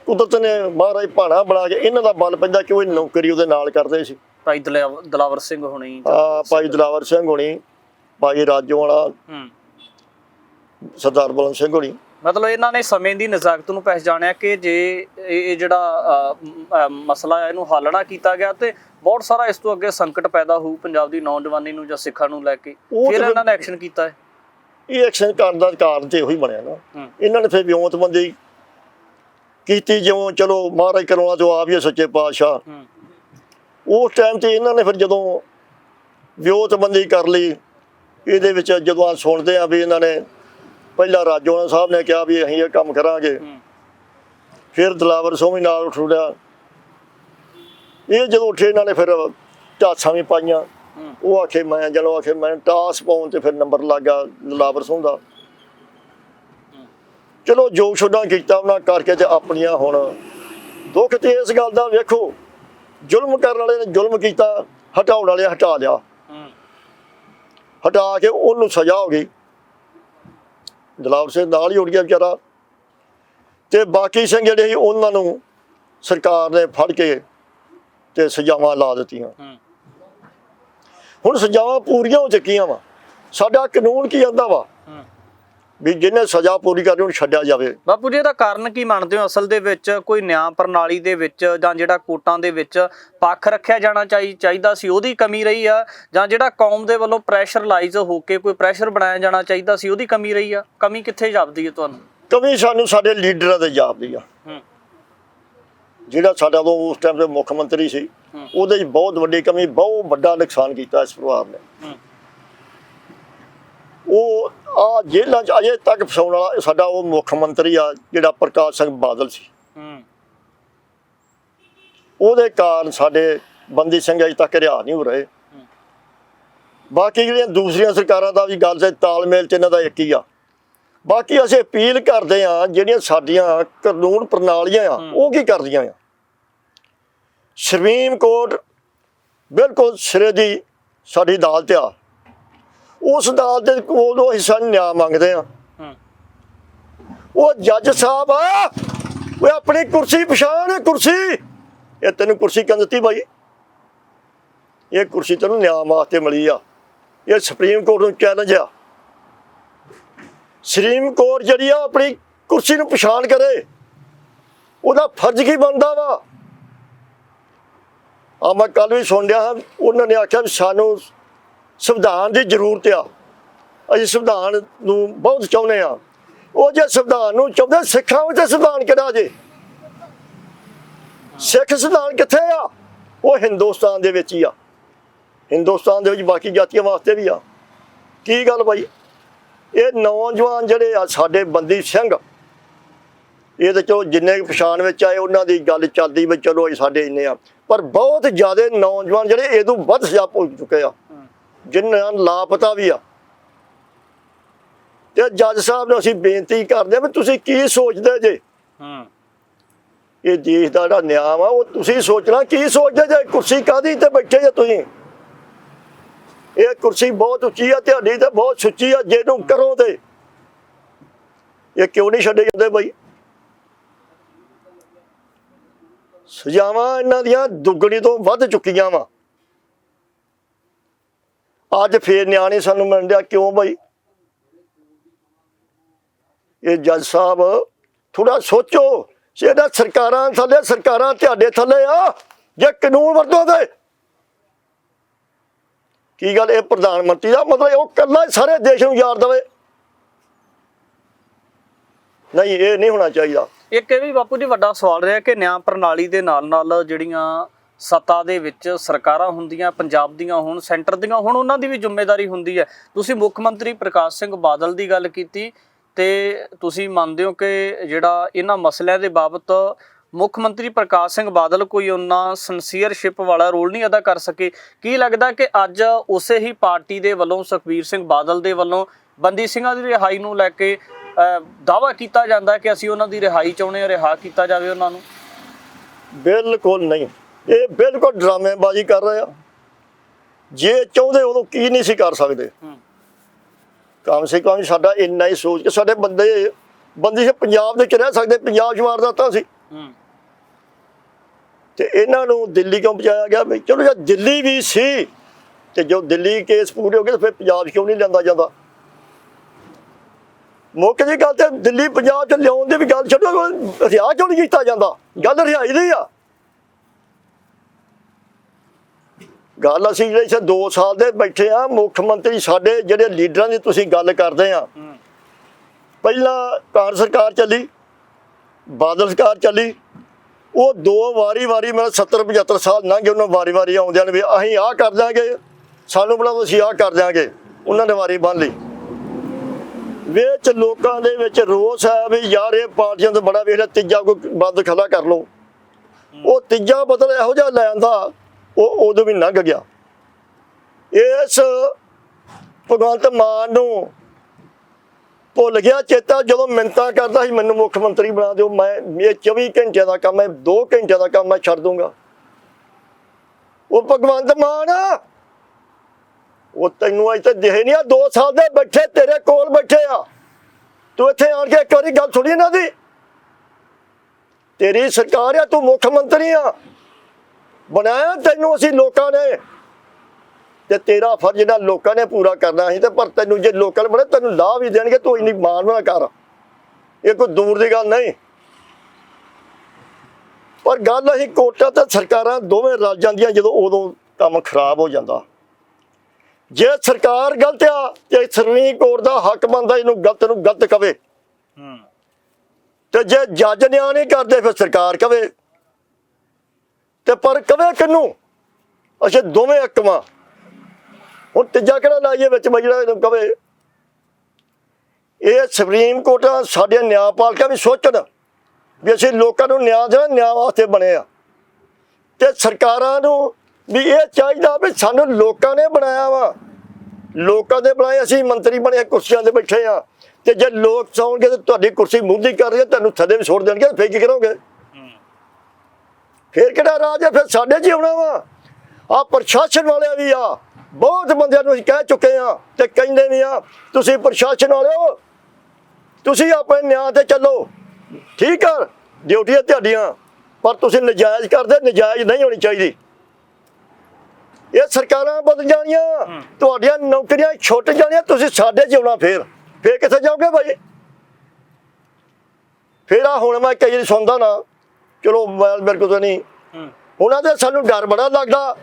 ਕੁਦਰਤ ਨੇ ਮਹਾਰਾਜ ਭਾਣਾ ਬਣਾ ਕੇ ਇਹਨਾਂ ਦਾ ਬਲ ਪੈਂਦਾ ਕਿ ਉਹ ਨੌਕਰੀ ਉਹਦੇ ਨਾਲ ਕਰਦੇ ਸੀ। ਭਾਈ ਦਲਾਵਰ ਸਿੰਘ ਹੋਣੀ ਆ ਭਾਈ ਦਲਾਵਰ ਸਿੰਘ ਹੋਣੀ ਭਾਈ ਰਾਜੋਵਾਲਾ ਹੂੰ। ਸਰਦਾਰ ਬਲਨ ਸਿੰਘ ਹੋਣੀ। ਮਤਲਬ ਇਹਨਾਂ ਨੇ ਸਮੇਂ ਦੀ ਨਜ਼ਾਕਤ ਨੂੰ ਪਹਿਚਾਣਿਆ ਕਿ ਜੇ ਇਹ ਜਿਹੜਾ ਮਸਲਾ ਹੈ ਇਹਨੂੰ ਹੱਲ ਨਾ ਕੀਤਾ ਗਿਆ ਤੇ ਬਹੁਤ ਸਾਰਾ ਇਸ ਤੋਂ ਅੱਗੇ ਸੰਕਟ ਪੈਦਾ ਹੋਊ ਪੰਜਾਬ ਦੀ ਨੌਜਵਾਨੀ ਨੂੰ ਜਾਂ ਸਿੱਖਾਂ ਨੂੰ ਲੈ ਕੇ। ਫਿਰ ਤਾਂ ਇਹਨਾਂ ਨੇ ਐਕਸ਼ਨ ਕੀਤਾ ਹੈ ਇਹ ਐਕਸ਼ਨ ਕਰਨ ਦਾ ਕਾਰਨ ਤੇ ਉਹੀ ਬਣਿਆ ਨਾ। ਇਹਨਾਂ ਨੇ ਫਿਰ ਵਿਉਂਤਬੰਦੀ ਕੀਤੀ ਜਿਉਂ ਚਲੋ ਮਹਾਰਾਜ ਕਰਵਾ ਜੋ ਆਪ ਹੀ ਸੱਚੇ ਪਾਤਸ਼ਾਹ। ਉਸ ਟਾਈਮ ਤੇ ਇਹਨਾਂ ਨੇ ਫਿਰ ਜਦੋਂ ਵਿਉਂਤਬੰਦੀ ਕਰ ਲਈ ਇਹਦੇ ਵਿੱਚ ਜਦੋਂ ਆ ਸੁਣਦੇ ਆ ਵੀ ਇਹਨਾਂ ਨੇ ਪਹਿਲਾਂ ਰਾਜੋਣਾ ਸਾਹਿਬ ਨੇ ਕਿਹਾ ਵੀ ਅਸੀਂ ਇਹ ਕੰਮ ਕਰਾਂਗੇ। ਫਿਰ ਦਲਾਵਰ ਵੀ ਨਾਲ ਉੱਠਿਆ। ਇਹ ਜਦੋਂ ਉੱਠੇ ਇਹਨਾਂ ਨੇ ਫਿਰ ਢਾਸਾਂ ਵੀ ਪਾਈਆਂ। ਉਹ ਆਖੇ ਮੈਂ ਜਦੋਂ ਆਖੇ ਮੈਂ ਟਾਸ ਪਾਉਣ ਤੇ ਫਿਰ ਨੰਬਰ ਲੱਗਾ ਦਲਾਵਰ ਸਿੰਘ ਦਾ। ਚਲੋ ਜੋ ਛੋਡਾਂ ਕੀਤਾ ਉਹਨਾਂ ਕਰਕੇ ਤੇ ਆਪਣੀਆਂ ਹੁਣ ਦੁੱਖ ਤੇ ਇਸ ਗੱਲ ਦਾ ਵੇਖੋ। ਜ਼ੁਲਮ ਕਰਨ ਵਾਲੇ ਨੇ ਜ਼ੁਲਮ ਕੀਤਾ ਹਟਾਉਣ ਵਾਲੇ ਹਟਾ ਲਿਆ। ਹਟਾ ਕੇ ਉਹਨੂੰ ਸਜ਼ਾ ਹੋ ਗਈ। ਦਲਾਵਰ ਸਿੰਘ ਨਾਲ ਹੀ ਉੱਡ ਗਿਆ ਵਿਚਾਰਾ। ਤੇ ਬਾਕੀ ਸਿੰਘ ਜਿਹੜੇ ਸੀ ਉਹਨਾਂ ਨੂੰ ਸਰਕਾਰ ਨੇ ਫੜ ਕੇ ਤੇ ਸਜ਼ਾਵਾਂ ਲਾ ਦਿੱਤੀਆਂ। ਹੁਣ ਸਜ਼ਾਵਾਂ ਪੂਰੀਆਂ ਹੋ ਚੁੱਕੀਆਂ ਵਾ। ਸਾਡਾ ਕਾਨੂੰਨ ਕੀ ਆਂਦਾ ਵਾ? ਵੀ ਜਿਹਨੇ ਸਜ਼ਾ ਪੂਰੀ ਕਰਨੀ ਉਹਨੂੰ ਛੱਡਿਆ ਜਾਵੇ। ਬਾਪੂ ਜੀ ਇਹਦਾ ਕਾਰਨ ਕੀ ਮੰਨਦੇ ਹੋ? ਅਸਲ ਦੇ ਵਿੱਚ ਕੋਈ ਨਿਆਂ ਪ੍ਰਣਾਲੀ ਦੇ ਵਿੱਚ ਜਾਂ ਜਿਹੜਾ ਕੋਟਾਂ ਦੇ ਵਿੱਚ ਪੱਖ ਰੱਖਿਆ ਜਾਣਾ ਚਾਹੀ ਚਾਹੀਦਾ ਸੀ ਉਹਦੀ ਕਮੀ ਰਹੀ ਆ? ਜਾਂ ਜਿਹੜਾ ਕੌਮ ਦੇ ਵੱਲੋਂ ਪ੍ਰੈਸ਼ਰਲਾਈਜ਼ ਹੋ ਕੇ ਕੋਈ ਪ੍ਰੈਸ਼ਰ ਬਣਾਇਆ ਜਾਣਾ ਚਾਹੀਦਾ ਸੀ ਉਹਦੀ ਕਮੀ ਰਹੀ ਆ? ਕਮੀ ਕਿੱਥੇ ਜਾਪਦੀ ਹੈ ਤੁਹਾਨੂੰ? ਕਮੀ ਸਾਨੂੰ ਸਾਡੇ ਲੀਡਰਾਂ ਦੇ ਜਾਪਦੀ ਆ। ਜਿਹੜਾ ਸਾਡਾ ਉਸ ਟਾਈਮ ਦੇ ਮੁੱਖ ਮੰਤਰੀ ਸੀ। ਉਹਦੇ 'ਚ ਬਹੁਤ ਵੱਡੀ ਕਮੀ ਬਹੁਤ ਵੱਡਾ ਨੁਕਸਾਨ ਕੀਤਾ ਇਸ ਪਰਿਵਾਰ ਨੇ। ਉਹ ਆ ਜੇਲ੍ਹਾਂ 'ਚ ਅਜੇ ਤੱਕ ਫਸਾਉਣ ਵਾਲਾ ਸਾਡਾ ਉਹ ਮੁੱਖ ਮੰਤਰੀ ਆ ਜਿਹੜਾ ਪ੍ਰਕਾਸ਼ ਸਿੰਘ ਬਾਦਲ ਸੀ। ਹੂੰ। ਉਹਦੇ ਕਾਰਨ ਸਾਡੇ ਬੰਦੀ ਸਿੰਘ ਅਜੇ ਤੱਕ ਰਿਹਾ ਨਹੀਂ ਹੋ। ਰਹੇ ਬਾਕੀ ਜਿਹੜੀਆਂ ਦੂਸਰੀਆਂ ਸਰਕਾਰਾਂ ਦਾ ਵੀ ਗੱਲ ਤੇ ਤਾਲਮੇਲ ਚ ਇਹਨਾਂ ਦਾ ਇੱਕ ਹੀ ਆ। ਬਾਕੀ ਅਸੀਂ ਅਪੀਲ ਕਰਦੇ ਆ ਜਿਹੜੀਆਂ ਸਾਡੀਆਂ ਕਾਨੂੰਨ ਪ੍ਰਣਾਲੀਆਂ ਆ ਉਹ ਕੀ ਕਰਦੀਆਂ ਆ? ਸੁਪਰੀਮ ਕੋਰਟ ਬਿਲਕੁਲ ਸਿਰੇ ਦੀ ਸਾਡੀ ਅਦਾਲਤ ਆ। ਉਸ ਅਦਾਲਤ ਦੇ ਕੋਲੋਂ ਅਸੀਂ ਸਾਨੂੰ ਨਿਆਂ ਮੰਗਦੇ ਆ। ਹੂੰ। ਉਹ ਜੱਜ ਸਾਹਿਬ ਉਹ ਆਪਣੀ ਕੁਰਸੀ ਪਛਾਣ ਕੁਰਸੀ। ਇਹ ਤੈਨੂੰ ਕੁਰਸੀ ਕਿਉਂ ਦਿੱਤੀ ਬਾਈ? ਇਹ ਕੁਰਸੀ ਤੈਨੂੰ ਨਿਆਂ ਵਾਸਤੇ ਮਿਲੀ ਆ। ਇਹ ਸੁਪਰੀਮ ਕੋਰਟ ਨੂੰ ਚੈਲੰਜ ਆ। ਸੁਪਰੀਮ ਕੋਰਟ ਜਿਹੜੀ ਆ ਆਪਣੀ ਕੁਰਸੀ ਨੂੰ ਪਛਾਣ ਕਰੇ। ਉਹਦਾ ਫਰਜ਼ ਕੀ ਬਣਦਾ ਵਾ? ਆ ਮੈਂ ਕੱਲ ਵੀ ਸੁਣ ਰਿਹਾ ਉਹਨਾਂ ਨੇ ਆਖਿਆ ਸਾਨੂੰ ਸੰਵਿਧਾਨ ਦੀ ਜ਼ਰੂਰਤ ਆ। ਅਸੀਂ ਸੰਵਿਧਾਨ ਨੂੰ ਬਹੁਤ ਚਾਹੁੰਦੇ ਆ ਉਹ ਜੇ ਸੰਵਿਧਾਨ ਨੂੰ ਚਾਹੁੰਦੇ, ਸਿੱਖਾਂ ਵਿੱਚ ਸੰਵਿਧਾਨ ਕਿਹੜਾ ਜੇ? ਸਿੱਖ ਸੰਵਿਧਾਨ ਕਿੱਥੇ ਆ? ਉਹ ਹਿੰਦੁਸਤਾਨ ਦੇ ਵਿੱਚ ਹੀ ਆ। ਹਿੰਦੁਸਤਾਨ ਦੇ ਵਿੱਚ ਬਾਕੀ ਜਾਤੀਆਂ ਵਾਸਤੇ ਵੀ ਆ। ਕੀ ਗੱਲ ਬਾਈ? ਇਹ ਨੌਜਵਾਨ ਜਿਹੜੇ ਆ, ਸਾਡੇ ਬੰਦੀ ਸਿੰਘ। ਇਹ ਤੇ ਚਲੋ ਜਿੰਨੇ ਪਛਾਣ ਵਿੱਚ ਆਏ, ਉਹਨਾਂ ਦੀ ਗੱਲ ਚੱਲਦੀ ਵੀ ਚਲੋ ਇਹ ਸਾਡੇ ਇੰਨੇ ਆ। ਪਰ ਬਹੁਤ ਜ਼ਿਆਦਾ ਨੌਜਵਾਨ ਜਿਹੜੇ ਇਹ ਤੋਂ ਵੱਧ ਸਜ਼ਾ ਭੁਗਤ ਚੁੱਕੇ ਆ। ਜਿਨ੍ਹਾਂ ਲਾਪਤਾ ਵੀ ਆ। ਤੇ ਜੱਜ ਸਾਹਿਬ ਨੂੰ ਅਸੀਂ ਬੇਨਤੀ ਕਰਦੇ ਆ ਵੀ ਤੁਸੀਂ ਕੀ ਸੋਚਦੇ ਜੇ? ਹੂੰ। ਇਹ ਦੇਸ਼ ਦਾ ਜਿਹੜਾ ਨਿਆਂ ਆ ਉਹ ਤੁਸੀਂ ਸੋਚਣਾ ਕੀ ਸੋਚਦੇ ਜੇ? ਕੁਰਸੀ ਕਾਦੀ ਤੇ ਬੈਠੇ ਜੇ ਤੁਸੀਂ? ਇਹ ਕੁਰਸੀ ਬਹੁਤ ਉੱਚੀ ਆ ਤੁਹਾਡੀ ਤੇ ਬਹੁਤ ਸੁੱਚੀ ਆ ਜਿਹਨੂੰ ਕਰੋ ਤੇ। ਇਹ ਕਿਉਂ ਨਹੀਂ ਛੱਡੇ ਜਾਂਦੇ ਬਈ? ਸਜ਼ਾਵਾਂ ਇਹਨਾਂ ਦੀਆਂ ਦੁੱਗਣੀ ਤੋਂ ਵੱਧ ਚੁੱਕੀਆਂ ਵਾ। ਅੱਜ ਫੇਰ ਨਿਆਣੇ ਸਾਨੂੰ ਮਿਲਣ ਡਿਆ, ਕਿਉਂ ਬਈ? ਇਹ ਜੱਜ ਸਾਹਿਬ ਥੋੜਾ ਸੋਚੋ, ਜਿਹੜਾ ਸਰਕਾਰਾਂ ਥੱਲੇ, ਸਰਕਾਰਾਂ ਤੁਹਾਡੇ ਥੱਲੇ ਆ, ਜੇ ਕਾਨੂੰਨ ਵਰਤੋਗੇ ਕੀ ਗੱਲ ਇਹ ਪ੍ਰਧਾਨ ਮੰਤਰੀ ਦਾ ਮਤਲਬ ਉਹ ਕੱਲਾ ਸਾਰੇ ਦੇਸ਼ ਨੂੰ ਯਾਰ ਦੇਵੇ? ਨਹੀਂ, ਇਹ ਨਹੀਂ ਹੋਣਾ ਚਾਹੀਦਾ। ਇੱਕ ਇਹ ਵੀ ਬਾਪੂ ਜੀ ਵੱਡਾ ਸਵਾਲ ਰਿਹਾ ਕਿ ਨਿਆਂ ਪ੍ਰਣਾਲੀ ਦੇ ਨਾਲ ਨਾਲ ਜਿਹੜੀਆਂ ਸੱਤਾ ਦੇ ਵਿੱਚ ਸਰਕਾਰਾਂ ਹੁੰਦੀਆਂ, ਪੰਜਾਬ ਦੀਆਂ ਹੋਣ, ਸੈਂਟਰ ਦੀਆਂ ਹੋਣ, ਉਹਨਾਂ ਦੀ ਵੀ ਜ਼ਿੰਮੇਵਾਰੀ ਹੁੰਦੀ ਹੈ। ਤੁਸੀਂ ਮੁੱਖ ਮੰਤਰੀ ਪ੍ਰਕਾਸ਼ ਸਿੰਘ ਬਾਦਲ ਦੀ ਗੱਲ ਕੀਤੀ ਤੇ ਤੁਸੀਂ ਮੰਨਦੇ ਹੋ ਕਿ ਜਿਹੜਾ ਇਹਨਾਂ ਮਸਲਿਆਂ ਦੇ ਬਾਬਤ ਮੁੱਖ ਮੰਤਰੀ ਪ੍ਰਕਾਸ਼ ਸਿੰਘ ਬਾਦਲ ਕੋਈ ਉਹਨਾਂ ਸੰਸੀਅਰਸ਼ਿਪ ਵਾਲਾ ਰੋਲ ਨਹੀਂ ਅਦਾ ਕਰ ਸਕੇ? ਕੀ ਲੱਗਦਾ ਕਿ ਅੱਜ ਉਸੇ ਹੀ ਪਾਰਟੀ ਦੇ ਵੱਲੋਂ, ਸੁਖਬੀਰ ਸਿੰਘ ਬਾਦਲ ਦੇ ਵੱਲੋਂ ਬੰਦੀ ਸਿੰਘਾਂ ਦੀ ਰਿਹਾਈ ਨੂੰ ਲੈ ਕੇ ਦਾਵਾ ਕੀਤਾ ਜਾਂਦਾ ਕਿ ਅਸੀਂ ਉਹਨਾਂ ਦੀ ਰਿਹਾਈ ਚਾਹੁੰਦੇ ਹਾਂ, ਰਿਹਾ ਕੀਤਾ ਜਾਵੇ ਉਹਨਾਂ ਨੂੰ? ਬਿਲਕੁਲ ਨਹੀਂ। ਇਹ ਬਿਲਕੁਲ ਡਰਾਮੇਬਾਜ਼ੀ ਕਰ ਰਹੇ ਆ। ਜੇ ਚਾਹੁੰਦੇ ਉਦੋਂ ਕੀ ਨਹੀਂ ਸੀ ਕਰ ਸਕਦੇ। ਕਮ ਸੇ ਕਮ ਸਾਡਾ ਇੰਨਾ ਹੀ ਸੋਚ ਕੇ ਸਾਡੇ ਬੰਦੇ ਬੰਦੀ ਸੀ ਪੰਜਾਬ ਦੇ ਚ ਰਹਿ ਸਕਦੇ ਪੰਜਾਬ ਚ ਵਾਰਦਾਤਾਂ ਸੀ ਹੂੰ। ਤੇ ਇਹਨਾਂ ਨੂੰ ਦਿੱਲੀ ਕਿਉਂ ਪਹੁੰਚਾਇਆ ਗਿਆ? ਵੀ ਚਲੋ ਜੇ ਦਿੱਲੀ ਵੀ ਸੀ ਤੇ ਜੋ ਦਿੱਲੀ ਕੇਸ ਪੂਰੇ ਹੋ ਗਏ ਤਾਂ ਫਿਰ ਪੰਜਾਬ ਕਿਉਂ ਨਹੀਂ ਲਿਆਂਦਾ ਜਾਂਦਾ? ਮੁੱਖ ਦੀ ਗੱਲ ਤੇ ਦਿੱਲੀ ਪੰਜਾਬ 'ਚ ਲਿਆਉਣ ਦੀ ਵੀ ਗੱਲ ਛੱਡੋ ਰਿਹਾਅ ਕਿਉਂ ਨਹੀਂ ਕੀਤਾ ਜਾਂਦਾ? ਗੱਲ ਰਿਹਾਈ ਦੀ ਆ। ਗੱਲ ਅਸੀਂ ਜਿਹੜੇ ਇੱਥੇ 2 ਸਾਲ ਦੇ ਬੈਠੇ ਆ ਮੁੱਖ ਮੰਤਰੀ ਸਾਡੇ ਜਿਹੜੇ ਲੀਡਰਾਂ ਦੀ ਤੁਸੀਂ ਗੱਲ ਕਰਦੇ ਆ ਪਹਿਲਾਂ ਕਾਂਗਰਸ ਸਰਕਾਰ ਚੱਲੀ ਬਾਦਲ ਸਰਕਾਰ ਚੱਲੀ ਉਹ ਦੋ ਵਾਰੀ ਵਾਰੀ ਮੇਰਾ 70 75 ਸਾਲ ਲੰਘ ਗਏ ਉਹਨਾਂ ਵਾਰੀ ਵਾਰੀ ਆਉਂਦਿਆਂ ਨੇ ਵੀ ਅਸੀਂ ਆਹ ਕਰ ਦਿਆਂਗੇ ਸਾਨੂੰ ਬੁਲਾਓ ਅਸੀਂ ਆਹ ਕਰ ਦਿਆਂਗੇ ਉਹਨਾਂ ਨੇ ਵਾਰੀ ਬੰਨ ਲਈ। ਵਿੱਚ ਲੋਕਾਂ ਦੇ ਵਿੱਚ ਰੋਸ ਹੈ ਵੀ ਯਾਰ ਇਹ ਪਾਰਟੀਆਂ ਤੋਂ ਬੜਾ ਵੇਖ ਲਿਆ ਤੀਜਾ ਕੋਈ ਬੰਦ ਖੜਾ ਕਰ ਲਓ। ਉਹ ਤੀਜਾ ਬਦਲ ਇਹੋ ਜਿਹਾ ਲੈ ਆਂਦਾ ਉਹ ਉਦੋਂ ਵੀ ਲੰਘ ਗਿਆ। ਇਸ ਭਗਵੰਤ ਮਾਨ ਨੂੰ ਭੁੱਲ ਗਿਆ ਚੇਤਾ, ਜਦੋਂ ਮਿੰਤਾ ਕਰਦਾ ਸੀ, ਮੈਨੂੰ ਮੁੱਖ ਮੰਤਰੀ ਬਣਾ ਦਿਓ, ਮੈਂ, ਇਹ 24 ਘੰਟਿਆਂ ਦਾ ਕੰਮ ਹੈ 2 ਘੰਟਿਆਂ ਦਾ ਕੰਮ ਮੈਂ ਛੱਡ ਦੂੰਗਾ। ਉਹ ਭਗਵੰਤ ਮਾਨ, ਉਹ ਤੈਨੂੰ ਅਜੇ ਤੱਕ ਦਿਖੇ ਨਹੀਂ ਆ 2 ਸਾਲ ਦੇ ਬੈਠੇ, ਤੇਰੇ ਕੋਲ ਬੈਠੇ ਆ। ਤੂੰ ਇੱਥੇ ਆਣ ਕੇ ਇੱਕ ਵਾਰੀ ਗੱਲ ਸੁਣੀ ਇਹਨਾਂ ਦੀ। ਤੇਰੀ ਸਰਕਾਰ ਆ, ਤੂੰ ਮੁੱਖ ਮੰਤਰੀ ਆ। ਬਣਾਇਆ ਤੈਨੂੰ ਅਸੀਂ ਲੋਕਾਂ ਨੇ? ਤੇ ਤੇਰਾ ਫਰਜ਼ ਜਿਹੜਾ ਲੋਕਾਂ ਨੇ ਪੂਰਾ ਕਰਨਾ ਸੀ ਤੇ ਪਰ ਤੈਨੂੰ ਜੇ ਲੋਕਾਂ ਨੇ ਬੜੇ ਤੈਨੂੰ ਲਾਹ ਵੀ ਦੇਣਗੇ ਤੂੰ ਇੰਨੀ ਮਾਨ ਨਾ ਕਰ। ਇਹ ਕੋਈ ਦੂਰ ਦੀ ਗੱਲ ਨਹੀਂ। ਪਰ ਗੱਲ ਅਸੀਂ ਕੋਟਾ ਤੇ ਸਰਕਾਰਾਂ ਦੋਵੇਂ ਰਲ ਜਾਂਦੀਆਂ ਜਦੋਂ ਉਦੋਂ ਕੰਮ ਖਰਾਬ ਹੋ ਜਾਂਦਾ। ਜੇ ਸਰਕਾਰ ਗਲਤ ਆ ਤੇ ਸੁਪਰੀਮ ਕੋਰਟ ਦਾ ਹੱਕ ਬਣਦਾ ਇਹਨੂੰ ਗਲਤ ਨੂੰ ਗਲਤ ਕਵੇ। ਤੇ ਜੇ ਜੱਜ ਨਿਆਂ ਨਹੀਂ ਕਰਦੇ ਫਿਰ ਸਰਕਾਰ ਕਵੇ। ਤੇ ਪਰ ਕਵੇ ਕਿਨੂੰ? ਅੱਛਾ ਦੋਵੇਂ ਹਕਮਾਂ ਹੁਣ ਤੀਜਾ ਕਿਹੜਾ ਲਾਈਏ ਵਿੱਚ ਜਿਹੜਾ ਕਵੇ? ਇਹ ਸੁਪਰੀਮ ਕੋਰਟਾਂ ਆ, ਸਾਡੇ ਨਿਆਂਪਾਲਕਾਂ ਵੀ ਸੋਚਣ ਵੀ ਅਸੀਂ ਲੋਕਾਂ ਨੂੰ ਨਿਆਂ ਦੇਣਾ ਨਿਆਂ ਵਾਸਤੇ ਬਣੇ ਆ। ਤੇ ਸਰਕਾਰਾਂ ਨੂੰ ਵੀ ਇਹ ਚਾਹੀਦਾ ਵੀ ਸਾਨੂੰ ਲੋਕਾਂ ਨੇ ਬਣਾਇਆ ਵਾ। ਲੋਕਾਂ ਦੇ ਬਣਾਏ ਅਸੀਂ ਮੰਤਰੀ ਬਣੇ ਕੁਰਸੀਆਂ ਤੇ ਬੈਠੇ ਆ। ਤੇ ਜੇ ਲੋਕ ਸੌਣਗੇ ਤੇ ਤੁਹਾਡੀ ਕੁਰਸੀ ਮੁੱਦੀ ਕਰ ਰਹੀ ਹੈ ਤੁਹਾਨੂੰ ਥੱਲੇ ਵੀ ਛੋੜ ਦੇਣਗੇ ਫੇਰ ਕੀ ਕਰੋਗੇ? ਫਿਰ ਕਿਹੜਾ ਰਾਜ ਹੈ? ਫਿਰ ਸਾਡੇ 'ਚ ਹੀ ਆਉਣਾ ਵਾ। ਆ ਪ੍ਰਸ਼ਾਸਨ ਵਾਲੇ ਵੀ ਆ। ਬਹੁਤ ਬੰਦਿਆਂ ਨੂੰ ਅਸੀਂ ਕਹਿ ਚੁੱਕੇ ਆ ਤੇ ਕਹਿੰਦੇ ਵੀ ਆ, ਤੁਸੀਂ ਪ੍ਰਸ਼ਾਸਨ ਵਾਲਿਓ, ਤੁਸੀਂ ਆਪਣੇ ਨਿਆਂ ਤੇ ਚੱਲੋ। ਠੀਕ ਆ, ਡਿਊਟੀਆਂ ਤੁਹਾਡੀਆਂ, ਪਰ ਤੁਸੀਂ ਨਜਾਇਜ਼ ਕਰਦੇ, ਨਜਾਇਜ਼ ਨਹੀਂ ਹੋਣੀ ਚਾਹੀਦੀ। ਇਹ ਸਰਕਾਰਾਂ ਬਦਲ ਜਾਣੀਆਂ, ਤੁਹਾਡੀਆਂ ਨੌਕਰੀਆਂ ਛੁੱਟ ਜਾਣੀਆਂ, ਤੁਸੀਂ ਸਾਡੇ 'ਚ ਆਉਣਾ ਫੇਰ। ਫੇਰ ਕਿੱਥੇ ਜਾਓਗੇ ਭਾਈ ਫੇਰ ਆ ਹੁਣ ਮੈਂ ਕਈ ਵਾਰੀ ਸੁਣਦਾ ਨਾ ਚਲੋ ਮੋਬਾਈਲ ਮੇਰੇ ਕੋਲ ਤਾਂ ਨਹੀਂ। ਉਹਨਾਂ ਦੇ ਸਾਨੂੰ ਡਰ ਬੜਾ ਲੱਗਦਾ।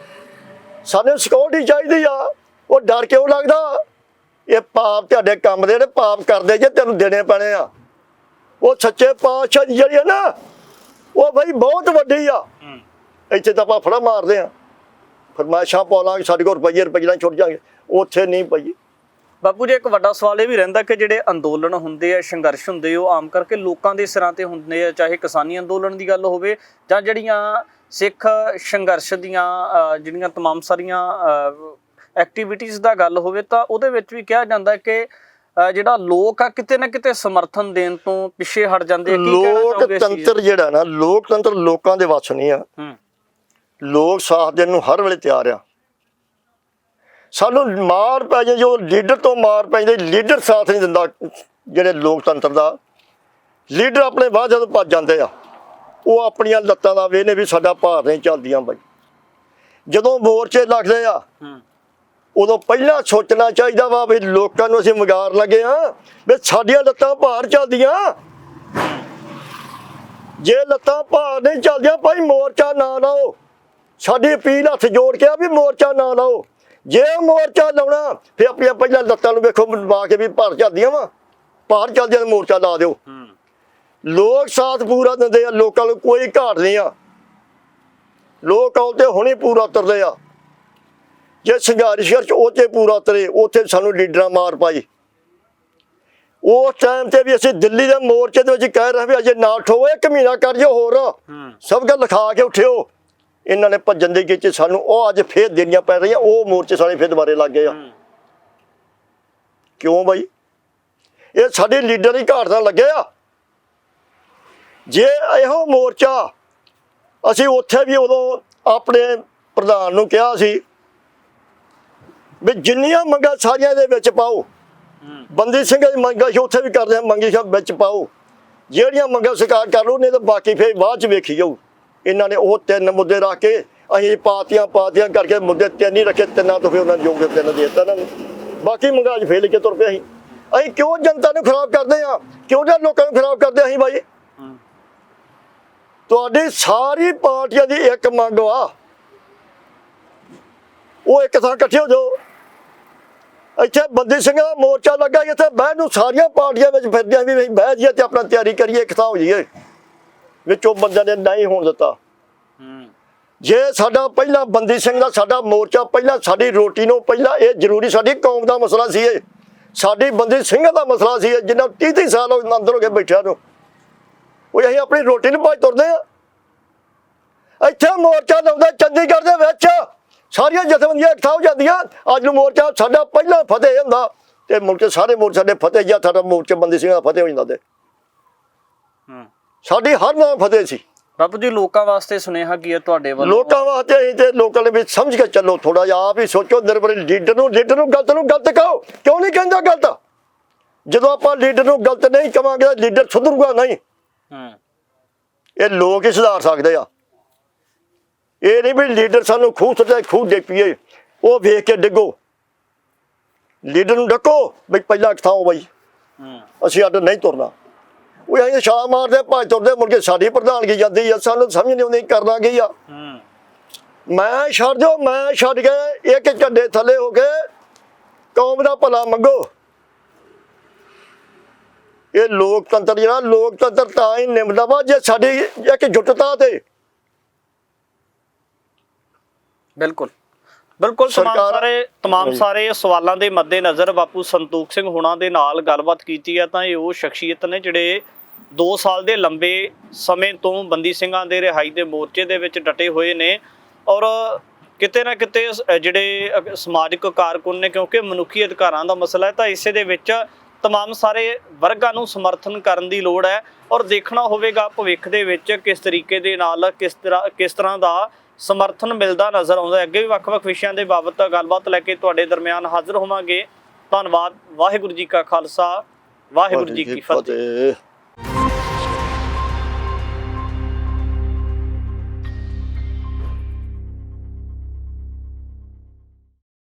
ਸਾਨੂੰ ਸਿਕਿਉਰਿਟੀ ਚਾਹੀਦੀ ਆ। ਉਹ ਡਰ ਕਿਉਂ ਲੱਗਦਾ? ਇਹ ਪਾਪ ਤੁਹਾਡੇ ਕੰਮ ਦੇ ਨੇ ਪਾਪ ਕਰਦੇ ਜੇ ਤੈਨੂੰ ਦੇਣੇ ਪੈਣੇ ਆ। ਉਹ ਸੱਚੇ ਪਾਤਸ਼ਾਹ ਦੀ ਜਿਹੜੀ ਆ ਨਾ ਉਹ ਬਈ ਬਹੁਤ ਵੱਡੀ ਆ। ਇੱਥੇ ਤਾਂ ਆਪਾਂ ਫੜਾ ਮਾਰਦੇ ਆ। ਫਰਮਾਇਸ਼ਾਂ ਪਾਉਲਾਂਗੇ ਸਾਡੇ ਕੋਲ ਰੁਪਈਏ ਰੁਪਈਏ ਨਾਲ ਛੁੱਟ ਜਾਣਗੇ। ਉੱਥੇ ਨਹੀਂ ਪਈ ਬਾਪੂ ਜੀ ਇੱਕ ਵੱਡਾ ਸਵਾਲ ਇਹ ਵੀ ਰਹਿੰਦਾ ਕਿ ਜਿਹੜੇ ਅੰਦੋਲਨ ਹੁੰਦੇ ਆ ਸੰਘਰਸ਼ ਹੁੰਦੇ ਉਹ ਆਮ ਕਰਕੇ ਲੋਕਾਂ ਦੇ ਸਿਰਾਂ ਤੇ ਹੁੰਦੇ ਆ ਚਾਹੇ ਕਿਸਾਨੀ ਅੰਦੋਲਨ ਦੀ ਗੱਲ ਹੋਵੇ ਜਾਂ ਜਿਹੜੀਆਂ ਸਿੱਖ ਸੰਘਰਸ਼ ਦੀਆਂ ਅਹ, ਜਿਹੜੀਆਂ तमाम ਸਾਰੀਆਂ ਐਕਟੀਵਿਟੀਜ਼ ਦਾ ਗੱਲ ਹੋਵੇ ਤਾਂ ਉਹਦੇ ਵਿੱਚ ਵੀ ਕਿਹਾ ਜਾਂਦਾ ਹੈ ਕਿ ਅਹ, ਜਿਹੜਾ ਲੋਕ ਆ ਕਿਤੇ ਨਾ ਕਿਤੇ ਸਮਰਥਨ ਦੇਣ ਤੋਂ ਪਿੱਛੇ ਹਟ ਜਾਂਦੇ ਆ ਕੀ ਕਹਿਣਾ ਚਾਹੋਗੇ ਇਸ ਚੀਜ਼ ਲੋਕਤੰਤਰ ਜਿਹੜਾ ਨਾ ਲੋਕਤੰਤਰ ਲੋਕਾਂ ਦੇ ਵੱਸ ਨਹੀਂ ਆ ਹੂੰ ਲੋਕ ਸਾਥ ਦੇਣ ਨੂੰ ਹਰ ਵੇਲੇ ਤਿਆਰ ਆ ਸਾਨੂੰ ਮਾਰ ਪੈ ਜੇ ਜੋ ਲੀਡਰ ਤੋਂ ਮਾਰ ਪੈ ਜਾਂਦੀ ਲੀਡਰ ਸਾਥ ਨਹੀਂ ਦਿੰਦਾ ਜਿਹੜੇ ਲੋਕਤੰਤਰ ਦਾ। ਲੀਡਰ ਆਪਣੇ ਬਾਅਦ ਜਦੋਂ ਭੱਜ ਜਾਂਦੇ ਆ ਉਹ ਆਪਣੀਆਂ ਲੱਤਾਂ ਦਾ ਵੇਨੇ ਵੀ ਸਾਡਾ ਭਾਰ ਨਹੀਂ ਚੱਲਦੀਆਂ ਬਾਈ। ਜਦੋਂ ਮੋਰਚੇ ਲੱਗਦੇ ਆ ਉਦੋਂ ਪਹਿਲਾਂ ਸੋਚਣਾ ਚਾਹੀਦਾ ਵਾ ਵੀ ਲੋਕਾਂ ਨੂੰ ਅਸੀਂ ਮਗਾਰ ਲੱਗੇ ਆ ਵੀ ਸਾਡੀਆਂ ਲੱਤਾਂ ਭਾਰ ਚੱਲਦੀਆਂ। ਜੇ ਲੱਤਾਂ ਭਾਰ ਨਹੀਂ ਚੱਲਦੀਆਂ ਭਾਈ ਮੋਰਚਾ ਨਾ ਲਾਓ। ਸਾਡੀ ਅਪੀਲ ਹੱਥ ਜੋੜ ਕੇ ਆ ਵੀ ਮੋਰਚਾ ਨਾ ਲਾਓ। ਜੇ ਮੋਰਚਾ ਲਾਉਣਾ ਫਿਰ ਆਪਣੀਆਂ ਪਹਿਲਾਂ ਲੱਤਾਂ ਨੂੰ ਵੇਖੋ ਮਾ ਕੇ ਵੀ ਭਾਰ ਚੱਲਦੀਆਂ ਵਾ। ਭਾਰ ਚੱਲਦੀਆਂ ਮੋਰਚਾ ਲਾ ਦਿਓ। ਲੋਕ ਸਾਥ ਪੂਰਾ ਦਿੰਦੇ ਆ ਲੋਕਾਂ ਨੂੰ ਕੋਈ ਘਾਟ ਨਹੀਂ ਆ। ਲੋਕ ਆਉਂਦੇ ਹੁਣੇ ਪੂਰਾ ਉਤਰਦੇ ਆ। ਜੇ ਸੰਘਰਸ਼ ਚ ਤੇ ਪੂਰਾ ਉਤਰੇ ਉੱਥੇ ਸਾਨੂੰ ਲੀਡਰਾਂ ਮਾਰ ਪਾਈ। ਉਸ ਟਾਈਮ ਤੇ ਵੀ ਅਸੀਂ ਦਿੱਲੀ ਦੇ ਮੋਰਚੇ ਦੇ ਵਿੱਚ ਕਹਿ ਰਹੇ ਵੀ ਅਜੇ ਨਾ ਉਠੋ ਇੱਕ ਮਹੀਨਾ ਕਰ ਜੋ ਹੋਰ। ਸਭ ਗੱਲ ਲਿਖਾ ਕੇ ਉਠਿਓ। ਇਹਨਾਂ ਨੇ ਭੱਜਣ ਦੀ ਕੀਤੀ ਸਾਨੂੰ ਉਹ ਅੱਜ ਫੇਰ ਦੇਣੀਆਂ ਪੈ ਰਹੀਆਂ ਉਹ ਮੋਰਚੇ ਸਾਰੇ ਫੇਰ ਦੁਬਾਰੇ ਲੱਗ ਗਏ ਆ। ਕਿਉਂ ਬਾਈ? ਇਹ ਸਾਡੇ ਲੀਡਰ ਦੀ ਘਾਟ ਨਾਲ ਲੱਗੇ ਆ। ਜੇ ਇਹੋ ਮੋਰਚਾ ਅਸੀਂ ਉੱਥੇ ਵੀ ਉਦੋਂ ਆਪਣੇ ਪ੍ਰਧਾਨ ਨੂੰ ਕਿਹਾ ਸੀ ਵੀ ਜਿੰਨੀਆਂ ਮੰਗਾਂ ਸਾਰੀਆਂ ਦੇ ਵਿੱਚ ਪਾਓ। ਬੰਦੀ ਸਿੰਘ ਦੀ ਮੰਗਾਂ ਸੀ ਉੱਥੇ ਵੀ ਕਰਦੇ ਆ ਮੰਗੀ ਸਾਹਿਬ ਵਿੱਚ ਪਾਓ। ਜਿਹੜੀਆਂ ਮੰਗਾਂ ਸਰਕਾਰ ਕਰ ਲਓ ਨਹੀਂ ਤਾਂ ਬਾਕੀ ਫੇਰ ਬਾਅਦ ਚ ਵੇਖੀ ਜਾਊ। ਇਹਨਾਂ ਨੇ ਉਹ ਤਿੰਨ ਮੁੱਦੇ ਰੱਖ ਕੇ ਅਸੀਂ ਪਾਤੀਆਂ ਪਾਤੀਆਂ ਕਰਕੇ ਮੁੱਦੇ ਤਿੰਨ ਹੀ ਰੱਖੇ ਤਿੰਨਾਂ ਤੋਂ ਫਿਰ ਉਹਨਾਂ ਨੇ ਜੋ ਕੇ ਤਿੰਨ ਦੇ ਦਿੱਤਾ ਇਹਨਾਂ ਨੂੰ। ਬਾਕੀ ਮੰਗਾਂ 'ਚ ਫੇਲ ਕੇ ਤੁਰ ਪਏ ਅਸੀਂ। ਅਸੀਂ ਕਿਉਂ ਜਨਤਾ ਨੂੰ ਖਰਾਬ ਕਰਦੇ ਆ? ਕਿਉਂ ਜੇ ਲੋਕਾਂ ਨੂੰ ਖਰਾਬ ਕਰਦੇ ਅਸੀਂ ਬਾਈ? ਤੁਹਾਡੀ ਸਾਰੀ ਪਾਰਟੀਆਂ ਦੀ ਇੱਕ ਮੰਗ ਆ ਉਹ ਇੱਕ ਥਾਂ ਇਕੱਠੇ ਹੋ ਜਾਓ। ਇੱਥੇ ਬੰਦੀ ਸਿੰਘ ਦਾ ਮੋਰਚਾ ਲੱਗਾ ਇੱਥੇ ਬਹਿ ਨੂੰ ਸਾਰੀਆਂ ਪਾਰਟੀਆਂ ਵਿੱਚ ਫਿਰਦਿਆਂ ਵੀ ਅਸੀਂ ਬਹਿ ਜਾਈਏ ਤੇ ਆਪਣਾ ਤਿਆਰੀ ਕਰੀਏ ਇੱਕ ਥਾਂ ਹੋ ਜਾਈਏ। ਵਿੱਚੋਂ ਬੰਦਿਆਂ ਨੇ ਨਹੀਂ ਹੋਣ ਦਿੱਤਾ। ਜੇ ਸਾਡਾ ਪਹਿਲਾਂ ਬੰਦੀ ਸਿੰਘ ਦਾ ਸਾਡਾ ਮੋਰਚਾ ਪਹਿਲਾਂ ਸਾਡੀ ਰੋਟੀ ਨੂੰ ਪਹਿਲਾਂ ਇਹ ਜ਼ਰੂਰੀ ਸਾਡੀ ਕੌਮ ਦਾ ਮਸਲਾ ਸੀ ਇਹ। ਸਾਡੀ ਬੰਦੀ ਸਿੰਘ ਦਾ ਮਸਲਾ ਸੀ ਜਿੰਨਾ 30 30 ਸਾਲ ਹੋ ਅੰਦਰ ਹੋ ਕੇ ਬੈਠਿਆ ਨੂੰ। ਉਹ ਅਸੀਂ ਆਪਣੀ ਰੋਟੀ ਨੂੰ ਭੱਜ ਤੁਰਦੇ ਆ ਇੱਥੇ ਮੋਰਚਾ ਲਾਉਂਦਾ ਚੰਡੀਗੜ੍ਹ ਦੇ ਵਿੱਚ। ਸਾਰੀਆਂ ਜਥੇਬੰਦੀਆਂ ਇਕੱਠਾ ਹੋ ਜਾਂਦੀਆਂ। ਅੱਜ ਨੂੰ ਮੋਰਚਾ ਸਾਡਾ ਪਹਿਲਾਂ ਫਤਿਹ ਹੁੰਦਾ। ਤੇ ਮੁੜ ਕੇ ਸਾਰੇ ਮੋਰਚੇ ਸਾਡੇ ਫਤਿਹ ਜਾਂ ਸਾਡਾ ਮੋਰਚਾ ਬੰਦੀ ਸਿੰਘ ਦਾ ਫਤਿਹ ਹੋ ਜਾਂਦਾ ਤੇ। ਹੂੰ। ਸਾਡੀ ਹਰ ਨਾਲ ਫਤਿਹ ਸੀ। ਬਾਪੂ ਜੀ ਲੋਕਾਂ ਵਾਸਤੇ ਸੁਨੇਹਾ ਕੀ ਹੈ ਤੁਹਾਡੇ ਵੱਲੋਂ? ਲੋਕਾਂ ਵਾਸਤੇ ਅਸੀਂ ਤੇ ਲੋਕਾਂ ਨੇ ਵੀ ਸਮਝ ਕੇ ਚੱਲੋ ਥੋੜਾ ਜਿਹਾ ਆਪ ਹੀ ਸੋਚੋ ਨਿਰਭਰ ਲੀਡਰ ਨੂੰ ਲੀਡਰ ਨੂੰ ਗਲਤ ਨੂੰ ਗਲਤ ਕਹੋ। ਕਿਉਂ ਨਹੀਂ ਕਹਿੰਦਾ ਗਲਤ? ਜਦੋਂ ਆਪਾਂ ਲੀਡਰ ਨੂੰ ਗਲਤ ਨਹੀਂ ਕਵਾਂਗੇ ਤਾਂ ਲੀਡਰ ਸੁਧਰੂਗਾ ਨਹੀਂ। ਹੂੰ। ਇਹ ਲੋਕ ਹੀ ਸੁਧਾਰ ਸਕਦੇ ਆ। ਇਹ ਨਹੀਂ ਵੀ ਲੀਡਰ ਸਾਨੂੰ ਖੂਹ ਸੁੱਟੇ ਖੂਹ ਦੇ ਪੀਏ ਉਹ ਵੇਖ ਕੇ ਡਿੱਗੋ। ਲੀਡਰ ਨੂੰ ਡੱਕੋ ਵੀ ਪਹਿਲਾਂ ਕਿਥਾਓ ਬਾਈ? ਹੂੰ। ਅਸੀਂ ਅੱਡ ਨਹੀਂ ਤੁਰਨਾ। ਉਹ ਅਸੀਂ ਛਾਲ ਮਾਰਦੇ ਭੱਜ ਤੁਰਦੇ ਮੁੜ ਕੇ ਸਾਡੀ ਪ੍ਰਧਾਨਗੀ ਜਾਂਦੀ ਆ ਸਾਨੂੰ ਸਮਝ ਨਹੀਂ ਆਉਂਦੀ ਕਰਨਾ ਕੀ ਆ। ਹੂੰ। ਮੈਂ ਛੱਡ ਦਿਓ ਮੈਂ ਛੱਡ ਕੇ ਇੱਕ ਝੰਡੇ ਥੱਲੇ ਹੋ ਕੇ ਕੌਮ ਦਾ ਭਲਾ ਮੰਗੋ। ਇਹ ਲੋਕਤੰਤਰ ਜਿਹੜਾ ਲੋਕਤੰਤਰ ਤਾਂ ਹੀ ਨਿਭਦਾ ਵਾ ਜੇ ਸਾਡੀ ਇੱਕ ਜੁਟਤਾ ਤੇ ਬਿਲਕੁਲ। ਬਿਲਕੁਲ ਤਮਾਮ ਸਰਕਾਰ- ਸਾਰੇ ਤਮਾਮ। ਸਾਰੇ ਸਵਾਲਾਂ ਦੇ ਮੱਦੇਨਜ਼ਰ ਬਾਪੂ ਸੰਤੋਖ ਸਿੰਘ ਹੁਣਾਂ ਦੇ ਨਾਲ ਗੱਲਬਾਤ ਕੀਤੀ ਹੈ ਤਾਂ ਇਹ ਉਹ ਸ਼ਖਸੀਅਤ ਨੇ ਜਿਹੜੇ 2 ਸਾਲ ਦੇ ਲੰਬੇ ਸਮੇਂ ਤੋਂ ਬੰਦੀ ਸਿੰਘਾਂ ਦੇ ਰਿਹਾਈ ਦੇ ਮੋਰਚੇ ਦੇ ਵਿੱਚ ਡਟੇ ਹੋਏ ਨੇ ਔਰ ਕਿਤੇ ਨਾ ਕਿਤੇ ਸ- ਅ ਜਿਹੜੇ ਅ, ਸਮਾਜਿਕ ਕਾਰਕੁਨ ਨੇ ਕਿਉਂਕਿ ਮਨੁੱਖੀ ਅਧਿਕਾਰਾਂ ਦਾ ਮਸਲਾ ਹੈ ਤਾਂ ਇਸੇ ਦੇ ਵਿੱਚ तमाम ਸਾਰੇ ਵਰਗਾਂ ਨੂੰ ਸਮਰਥਨ ਕਰਨ ਦੀ ਲੋੜ ਹੈ ਔਰ ਦੇਖਣਾ ਹੋਵੇਗਾ ਭਵਿੱਖ ਦੇ ਵਿੱਚ ਕਿਸ ਤਰੀਕੇ ਦੇ ਨਾਲ ਕਿਸ ਤਰ੍ਹਾਂ ਕਿਸ ਤਰ੍ਹਾਂ ਦਾ ਸਮਰਥਨ ਮਿਲਦਾ ਨਜ਼ਰ ਆਉਂਦਾ ਹੈ ਅੱਗੇ ਵੀ ਵੱਖ-ਵੱਖ ਵਿਸ਼ਿਆਂ ਦੇ ਬਾਬਤ ਗੱਲਬਾਤ ਲੈ ਕੇ ਤੁਹਾਡੇ ਦਰਮਿਆਨ ਹਾਜ਼ਰ ਹੋਵਾਂਗੇ ਧੰਨਵਾਦ ਵਾਹਿਗੁਰੂ ਜੀ ਕਾ ਖਾਲਸਾ ਵਾਹਿਗੁਰੂ ਜੀ ਕੀ ਫਤਿਹ ਫਤਿਹ